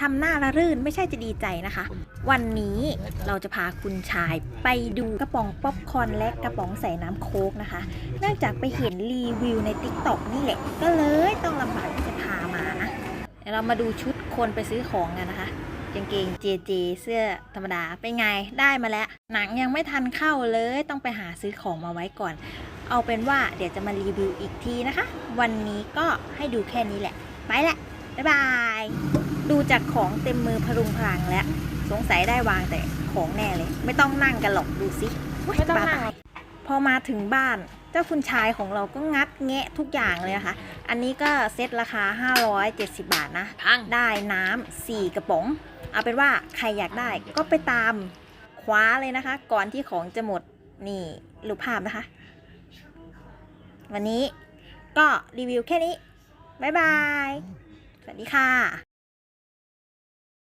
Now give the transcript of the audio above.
ทำหน้าละรื่นไม่ใช่จะดีใจนะคะ วันนี้เราจะพาคุณชายไปดูกระป๋องป๊อปคอร์นและกระป๋องใส่น้ำโค้กนะคะ เนื่องจากไปเห็นรีวิวใน t ิ k t o k นี่แหละ ก็เลยต้องลำบากที่จะพามานะเดี๋ยวเรามาดูชุดคนไปซื้อของกันนะคะกางเกงเจเจเสื้อธรรมดาเป็นไงได้มาแล้ว หนังยังไม่ทันเข้าเลยต้องไปหาซื้อของมาไว้ก่อน เอาเป็นว่าเดี๋ยวจะมารีวิวอีกทีนะคะ วันนี้ก็ให้ดูแค่นี้แหละ ไปแหละบ๊ายบาย ดูจากของเต็มมือพรุงพลังแล้ว สงสัยได้วางแต่ของแน่เลย ไม่ต้องนั่งกันหรอกดูสิอุ๊ยไม่ต้องนั่งบาตายพอมาถึงบ้านเจ้าคุณชายของเราก็งัดแงะทุกอย่างเลยนะคะ อันนี้ก็เซ็ตราคา 570 บาทนะพังได้น้ำสี่กระป๋อง เอาเป็นว่าใครอยากได้ก็ไปตามคว้าเลยนะคะ ก่อนที่ของจะหมด นี่รูปภาพนะคะ วันนี้ก็รีวิวแค่นี้ บ๊ายบาย สวัสดีค่ะ